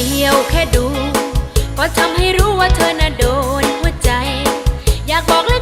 ดียวแค่ดู ก็ทำให้รู้ว่าเธอน่ะโดนหัวใจ อยากบอกและ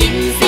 ยินเสียง